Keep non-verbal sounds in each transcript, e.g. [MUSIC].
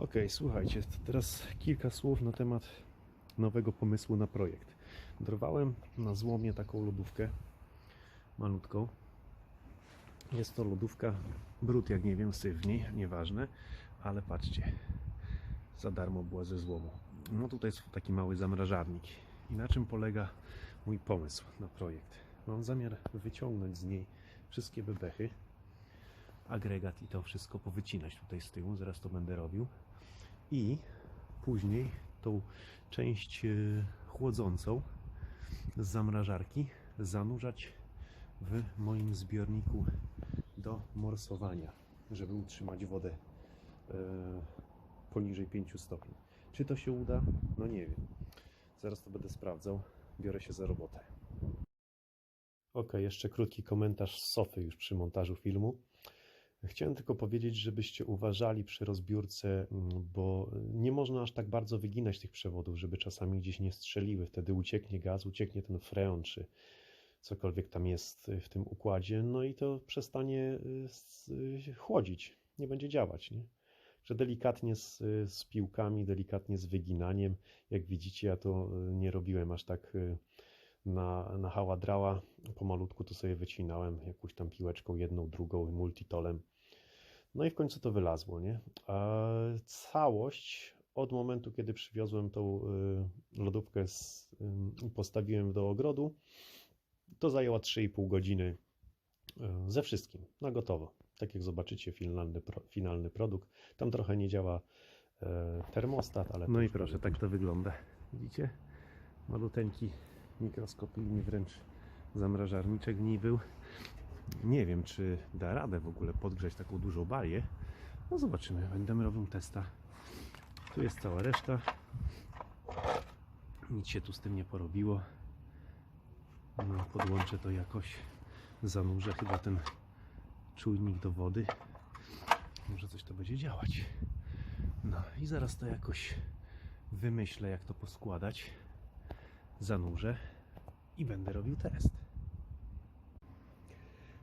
Ok, słuchajcie, teraz kilka słów na temat nowego pomysłu na projekt. Dorwałem na złomie taką lodówkę malutką. Jest to lodówka brud, jak nie wiem, niej, nieważne, ale patrzcie, za darmo była ze złomu. No tutaj jest taki mały zamrażarnik. I na czym polega mój pomysł na projekt? Mam zamiar wyciągnąć z niej wszystkie bebechy, agregat i to wszystko powycinać tutaj z tyłu, zaraz to będę robił. I później tą część e, chłodzącą z zamrażarki zanurzać w moim zbiorniku do morsowania, żeby utrzymać wodę e, poniżej 5 stopni. Czy to się uda? No nie wiem. Zaraz to będę sprawdzał. Biorę się za robotę. Ok, jeszcze krótki komentarz z Sofy już przy montażu filmu. Chciałem tylko powiedzieć, żebyście uważali przy rozbiórce, mm, bo nie można aż tak bardzo wyginać tych przewodów, żeby czasami gdzieś nie strzeliły. Wtedy ucieknie gaz, ucieknie ten freon, czy cokolwiek tam jest w tym układzie, no i to przestanie y, y, chłodzić, nie będzie działać. Nie? Że delikatnie z, z piłkami, delikatnie z wyginaniem. Jak widzicie, ja to y, nie robiłem aż tak y, na, na haładrała. Pomalutku to sobie wycinałem jakąś tam piłeczką, jedną, drugą, multitolem. No i w końcu to wylazło, nie? A całość od momentu, kiedy przywiozłem tą y, lodówkę y, i postawiłem do ogrodu, to zajęła 3,5 godziny y, ze wszystkim, na gotowo. Tak jak zobaczycie, finalny, finalny produkt. Tam trochę nie działa termostat, ale... No i proszę, tak to wygląda. Widzicie? Maluteńki, mikroskopijny wręcz zamrażarniczek w niej był. Nie wiem, czy da radę w ogóle podgrzać taką dużą balię. No zobaczymy, będę robił testa. Tu jest cała reszta. Nic się tu z tym nie porobiło. No, podłączę to jakoś. Zanurzę chyba ten czujnik do wody. Może coś to będzie działać. No i zaraz to jakoś wymyślę, jak to poskładać. Zanurzę i będę robił test.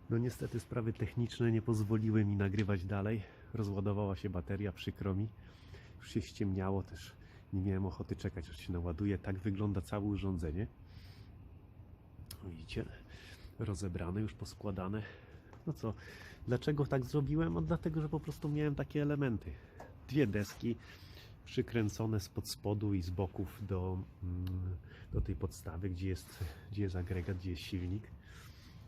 No niestety sprawy techniczne nie pozwoliły mi nagrywać dalej. Rozładowała się bateria, przykro mi. Już się ściemniało też. Nie miałem ochoty czekać, aż się naładuje. Tak wygląda całe urządzenie. Widzicie? Rozebrane, już poskładane. No co, dlaczego tak zrobiłem? No dlatego, że po prostu miałem takie elementy. Dwie deski przykręcone spod spodu i z boków do, mm, do tej podstawy, gdzie jest, gdzie jest agregat, gdzie jest silnik.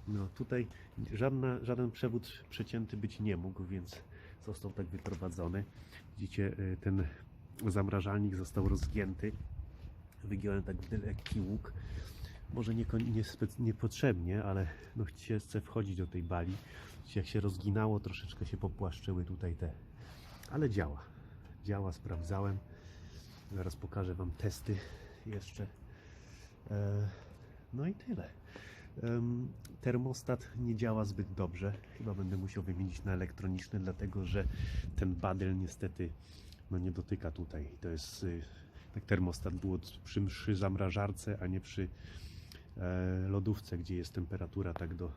No tutaj żadna, żaden przewód przecięty być nie mógł, więc został tak wyprowadzony. Widzicie, y, ten zamrażalnik został rozgięty. Wygiąłem tak lekki łuk. Może nie, spec- niepotrzebnie, ale no chcę wchodzić do tej bali. Jak się rozginało, troszeczkę się popłaszczyły tutaj te. Ale działa. Działa, sprawdzałem. Zaraz pokażę Wam testy jeszcze. E, No i tyle. Termostat nie działa zbyt dobrze. Chyba będę musiał wymienić na elektroniczny, dlatego że ten badel niestety no nie dotyka tutaj. To jest y, tak termostat było przy, przy zamrażarce, a nie przy e, lodówce, gdzie jest temperatura tak do,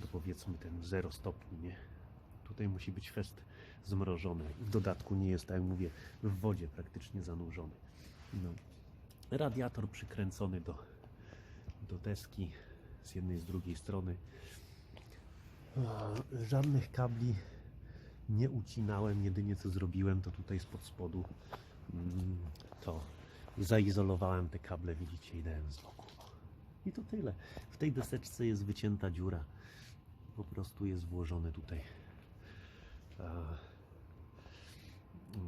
do powiedzmy ten 0 stopni, nie? Tutaj musi być fest zmrożony. W dodatku nie jest, tak jak mówię, w wodzie praktycznie zanurzony. No. Radiator przykręcony do, do deski z jednej z drugiej strony. A, Żadnych kabli nie ucinałem, jedynie co zrobiłem to tutaj spod spodu mm, to zaizolowałem te kable, widzicie, i dałem z boku. I to tyle. W tej deseczce jest wycięta dziura. Po prostu jest włożony tutaj a,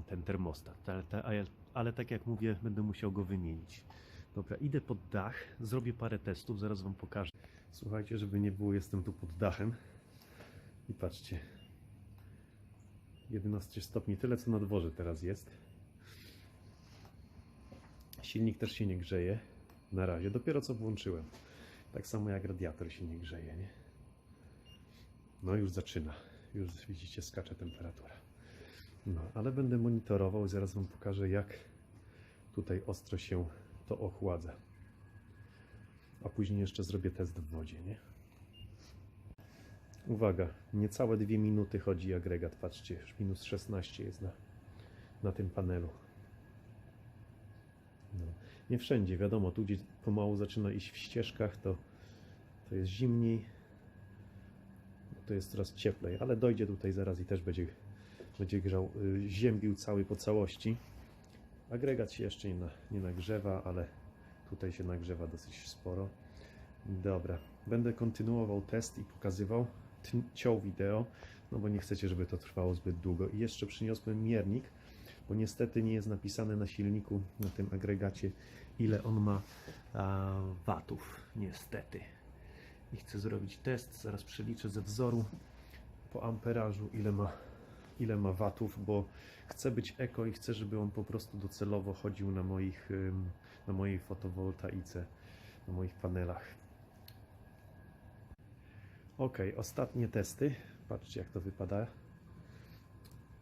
ten termostat. Ale, ta- ale, ale tak jak mówię, będę musiał go wymienić. Dobra, idę pod dach, zrobię parę testów, zaraz Wam pokażę. Słuchajcie, żeby nie było, jestem tu pod dachem. I patrzcie. 11 stopni, tyle co na dworze teraz jest. Silnik też się nie grzeje. Na razie, dopiero co włączyłem. Tak samo jak radiator się nie grzeje, nie? No już zaczyna. Już widzicie, skacze temperatura. No, ale będę monitorował i zaraz Wam pokażę, jak tutaj ostro się to ochładza. A później jeszcze zrobię test w wodzie, nie? Uwaga, niecałe dwie minuty chodzi agregat. Patrzcie, już minus 16 jest na, na tym panelu. No. Nie wszędzie, wiadomo, tu gdzie pomału zaczyna iść w ścieżkach, to, to jest zimniej, to jest coraz cieplej, ale dojdzie tutaj zaraz i też będzie, będzie grzał, y, ziębił cały po całości. Agregat się jeszcze nie, na, nie nagrzewa, ale tutaj się nagrzewa dosyć sporo. Dobra, będę kontynuował test i pokazywał, ciął wideo, no bo nie chcecie, żeby to trwało zbyt długo. I jeszcze przyniosłem miernik, bo niestety nie jest napisane na silniku, na tym agregacie, ile on ma a, watów. Niestety. I chcę zrobić test, zaraz przeliczę ze wzoru po amperażu, ile ma, ile ma watów, bo chcę być eko i chcę, żeby on po prostu docelowo chodził na, moich, na mojej fotowoltaice, na moich panelach. Ok, ostatnie testy. Patrzcie, jak to wypada.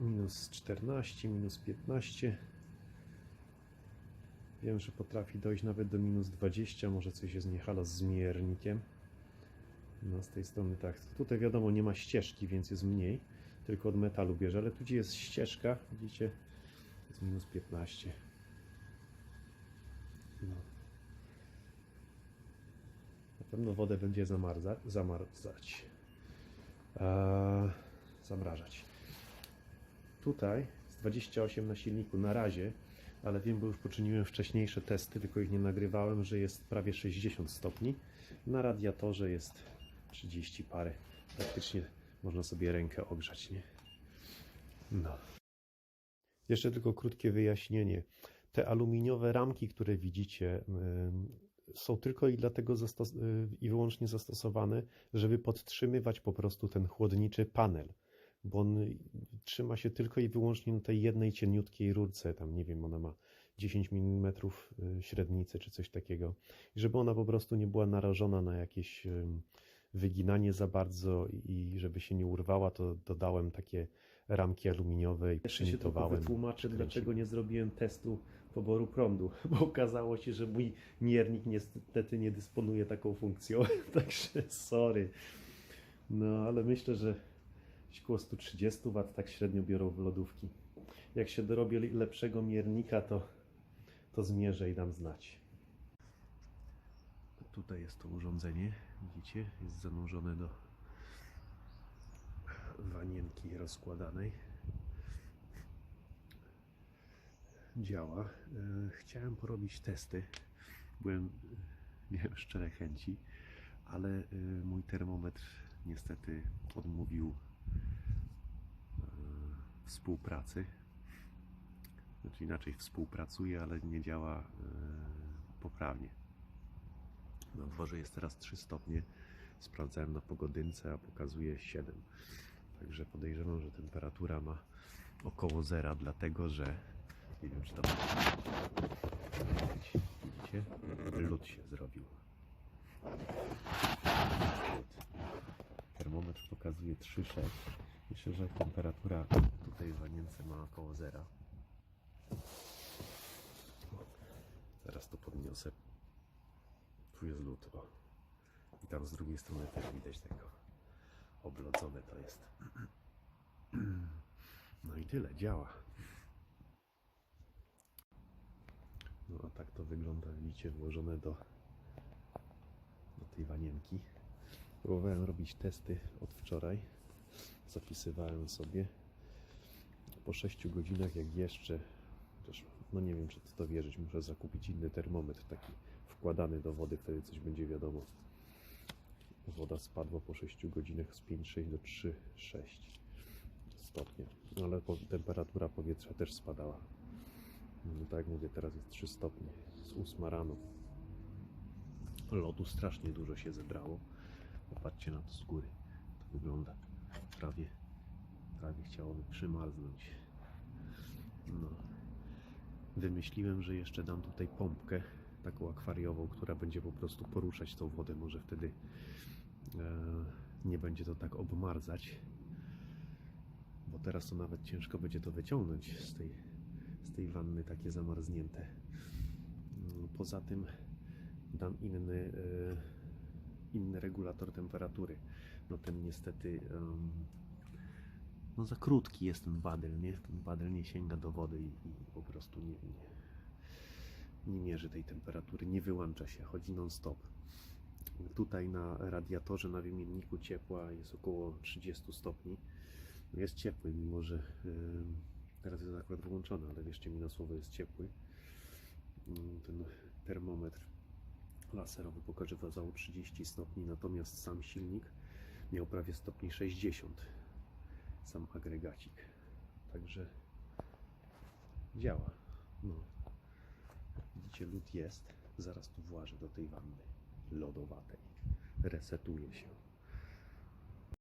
Minus 14, minus 15. Wiem, że potrafi dojść nawet do minus 20. Może coś jest niehalo z zmiernikiem. No, z tej strony tak. Tutaj wiadomo, nie ma ścieżki, więc jest mniej. Tylko od metalu bierze, ale tu gdzie jest ścieżka, widzicie, jest minus 15. No. Na pewno wodę będzie zamarza, zamarzać. Eee, zamrażać. Tutaj jest 28 na silniku na razie, ale wiem, bo już poczyniłem wcześniejsze testy, tylko ich nie nagrywałem, że jest prawie 60 stopni. Na radiatorze jest 30 parę. Praktycznie można sobie rękę ogrzać, nie? No. Jeszcze tylko krótkie wyjaśnienie. Te aluminiowe ramki, które widzicie, są tylko i dlatego y, i wyłącznie zastosowane, żeby podtrzymywać po prostu ten chłodniczy panel, bo on trzyma się tylko i wyłącznie na tej jednej cieniutkiej rurce, tam nie wiem, ona ma 10 mm y, średnicy czy coś takiego, żeby ona po prostu nie była narażona na jakieś wyginanie za bardzo i żeby się nie urwała, to dodałem takie ramki aluminiowe i Jeszcze się tylko wytłumaczę, kręciłem. dlaczego nie zrobiłem testu poboru prądu, [LAUGHS] bo okazało się, że mój miernik niestety nie dysponuje taką funkcją, [LAUGHS] także sorry. No, ale myślę, że około 130 W tak średnio biorą w lodówki. Jak się dorobię lepszego miernika, to, to zmierzę i dam znać. Tutaj jest to urządzenie, widzicie, jest zanurzone do wanienki rozkładanej. Działa. E, Chciałem porobić testy. Byłem, miałem szczere chęci, ale e, mój termometr niestety odmówił e, współpracy. Znaczy inaczej współpracuje, ale nie działa poprawnie. Na dworze jest teraz 3 stopnie. Sprawdzałem na pogodynce, a pokazuje 7. Także podejrzewam, że temperatura ma około zera, dlatego że nie wiem, czy to widzicie, lód się zrobił. Termometr pokazuje 3,6. Myślę, że temperatura tutaj w wanience ma około zera. Zaraz to podniosę tu jest lód, o. I tam z drugiej strony też widać tego. Oblodzone to jest. [CLEARS THROAT] No i tyle, działa. No a tak to wygląda, widzicie, włożone do, do tej wanienki. Próbowałem robić testy od wczoraj. Zapisywałem sobie. Po 6 godzinach, jak jeszcze, też, no nie wiem, czy to wierzyć, muszę zakupić inny termometr taki wkładany do wody, wtedy coś będzie wiadomo. Woda spadła po 6 godzinach z 5,6 do 3,6 stopnia, No, ale temperatura powietrza też spadała. No, tak jak mówię, teraz jest 3 stopnie, z 8 rano. Lodu strasznie dużo się zebrało. Popatrzcie na to z góry. To wygląda prawie, prawie chciałoby przymarznąć. No. Wymyśliłem, że jeszcze dam tutaj pompkę taką akwariową, która będzie po prostu poruszać tą wodę. Może wtedy e, nie będzie to tak obmarzać. Bo teraz to nawet ciężko będzie to wyciągnąć z tej, z tej wanny takie zamarznięte. Mm, Poza tym dam inny, e, inny regulator temperatury. No ten niestety no za krótki jest ten badel, nie? Ten badel nie sięga do wody i, i po prostu nie, nie, nie mierzy tej temperatury, nie wyłącza się, chodzi non-stop. Tutaj na radiatorze, na wymienniku ciepła jest około 30 stopni. Jest ciepły, mimo że teraz jest akurat wyłączony, ale wierzcie mi na słowo jest ciepły. Ym, Ten termometr laserowy pokazywał 30 stopni, natomiast sam silnik miał prawie stopni 60. Sam agregacik. Także działa. No. Widzicie, lód jest. Zaraz tu włażę do tej wanny lodowatej. Resetuje się.